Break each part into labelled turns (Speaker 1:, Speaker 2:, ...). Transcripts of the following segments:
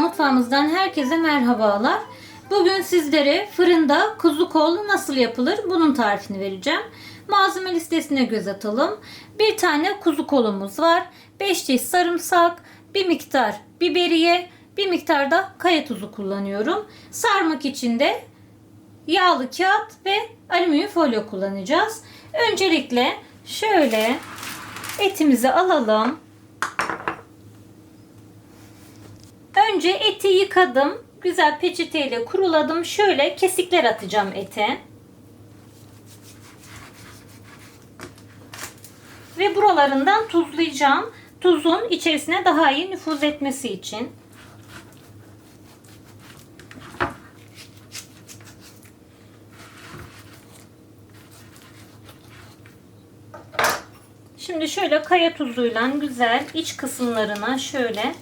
Speaker 1: mutfağımızdan herkese merhabalar. Bugün sizlere fırında kuzu kol nasıl yapılır bunun tarifini vereceğim. Malzeme listesine göz atalım. Bir tane kuzu kolumuz var. 5 çeşit sarımsak, bir miktar biberiye, bir miktar da kaya tuzu kullanıyorum. Sarmak için de yağlı kağıt ve alüminyum folyo kullanacağız. Öncelikle şöyle etimizi alalım. Önce eti yıkadım. Güzel peçeteyle kuruladım. Şöyle kesikler atacağım ete. Ve buralarından tuzlayacağım. Tuzun içerisine daha iyi nüfuz etmesi için. Şimdi şöyle kaya tuzuyla güzel iç kısımlarına şöyle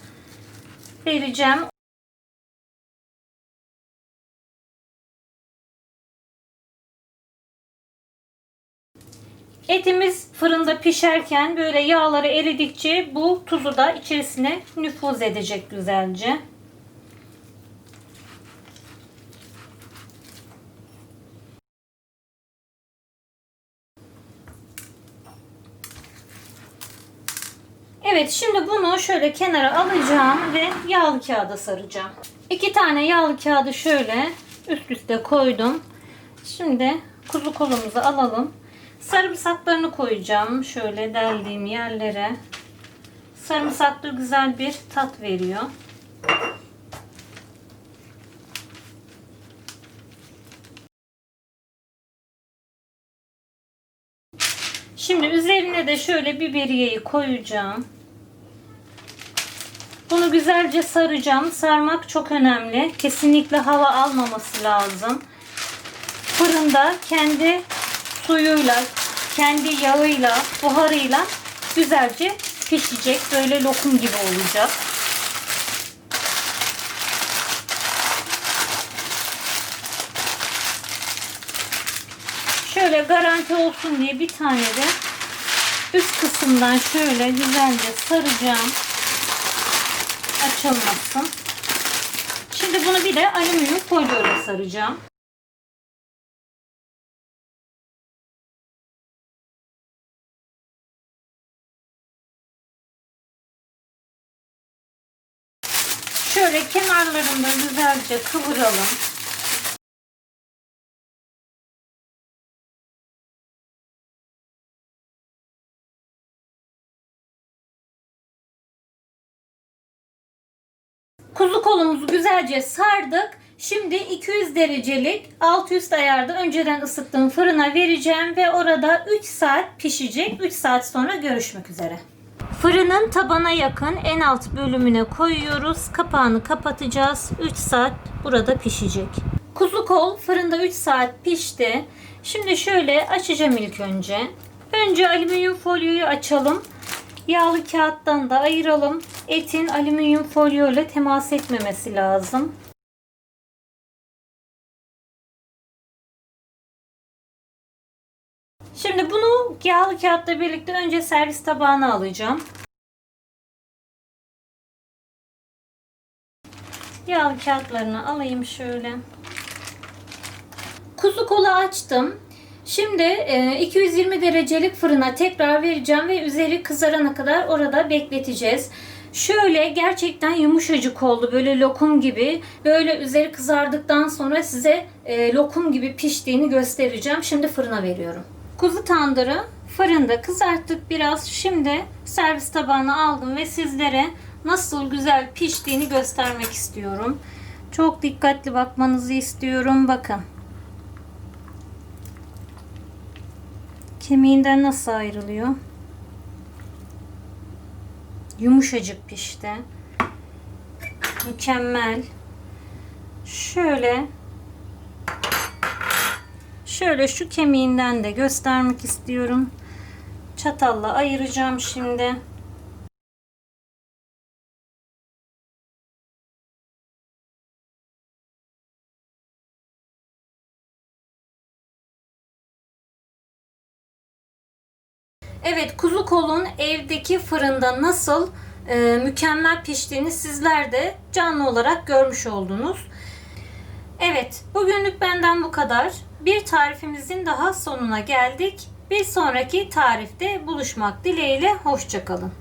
Speaker 1: vereceğim. Etimiz fırında pişerken böyle yağları eridikçe bu tuzu da içerisine nüfuz edecek güzelce. Evet şimdi bunu şöyle kenara alacağım ve yağlı kağıda saracağım. İki tane yağlı kağıdı şöyle üst üste koydum. Şimdi kuzu kolumuzu alalım. Sarımsaklarını koyacağım şöyle deldiğim yerlere. Sarımsaklı güzel bir tat veriyor. Şimdi üzerine de şöyle biberiyeyi koyacağım. Bunu güzelce saracağım. Sarmak çok önemli. Kesinlikle hava almaması lazım. Fırında kendi suyuyla, kendi yağıyla, buharıyla güzelce pişecek. Böyle lokum gibi olacak. Şöyle garanti olsun diye bir tane de üst kısımdan şöyle güzelce saracağım. Açılmasın. Şimdi bunu bir de alüminyum folyo ile saracağım. Şöyle kenarlarında güzelce kıvıralım. Kuzu kolumuzu güzelce sardık. Şimdi 200 derecelik alt üst ayarda önceden ısıttığım fırına vereceğim ve orada 3 saat pişecek. 3 saat sonra görüşmek üzere. Fırının tabana yakın en alt bölümüne koyuyoruz. Kapağını kapatacağız. 3 saat burada pişecek. Kuzu kol fırında 3 saat pişti. Şimdi şöyle açacağım ilk önce. Önce alüminyum folyoyu açalım. Yağlı kağıttan da ayıralım. Etin alüminyum folyo ile temas etmemesi lazım. Şimdi bunu yağlı kağıtla birlikte önce servis tabağına alacağım. Yağlı kağıtlarını alayım şöyle. Kuzu kolu açtım. Şimdi e, 220 derecelik fırına tekrar vereceğim ve üzeri kızarana kadar orada bekleteceğiz. Şöyle gerçekten yumuşacık oldu böyle lokum gibi. Böyle üzeri kızardıktan sonra size e, lokum gibi piştiğini göstereceğim. Şimdi fırına veriyorum. Kuzu tandırı fırında kızarttık biraz. Şimdi servis tabağına aldım ve sizlere nasıl güzel piştiğini göstermek istiyorum. Çok dikkatli bakmanızı istiyorum. Bakın. Kemiğinden nasıl ayrılıyor? Yumuşacık pişti. Mükemmel. Şöyle şöyle şu kemiğinden de göstermek istiyorum. Çatalla ayıracağım şimdi. Evet kuzu kolun evdeki fırında nasıl e, mükemmel piştiğini sizler de canlı olarak görmüş oldunuz. Evet, bugünlük benden bu kadar. Bir tarifimizin daha sonuna geldik. Bir sonraki tarifte buluşmak dileğiyle hoşçakalın.